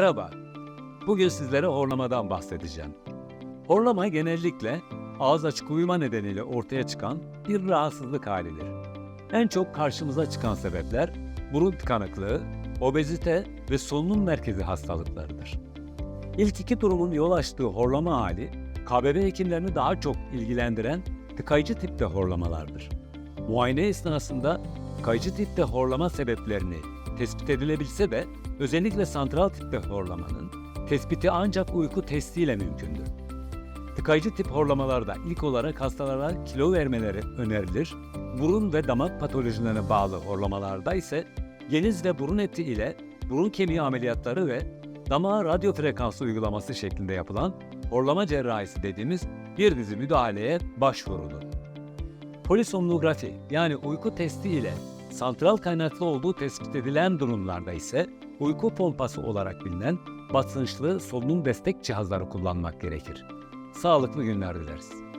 Merhaba. Bugün sizlere horlamadan bahsedeceğim. Horlama genellikle ağız açık uyuma nedeniyle ortaya çıkan bir rahatsızlık halidir. En çok karşımıza çıkan sebepler burun tıkanıklığı, obezite ve solunum merkezi hastalıklarıdır. İlk iki durumun yol açtığı horlama hali, KBB hekimlerini daha çok ilgilendiren tıkayıcı tipte horlamalardır. Muayene esnasında tıkayıcı tipte horlama sebeplerini tespit edilebilse de özellikle santral tipte horlamanın tespiti ancak uyku testiyle mümkündür. Tıkayıcı tip horlamalarda ilk olarak hastalara kilo vermeleri önerilir. Burun ve damak patolojilerine bağlı horlamalarda ise geniz ve burun eti ile burun kemiği ameliyatları ve damağa radyo frekansı uygulaması şeklinde yapılan horlama cerrahisi dediğimiz bir dizi müdahaleye başvurulur. Polisomnografi yani uyku testi ile santral kaynaklı olduğu tespit edilen durumlarda ise uyku pompası olarak bilinen basınçlı solunum destek cihazları kullanmak gerekir. Sağlıklı günler dileriz.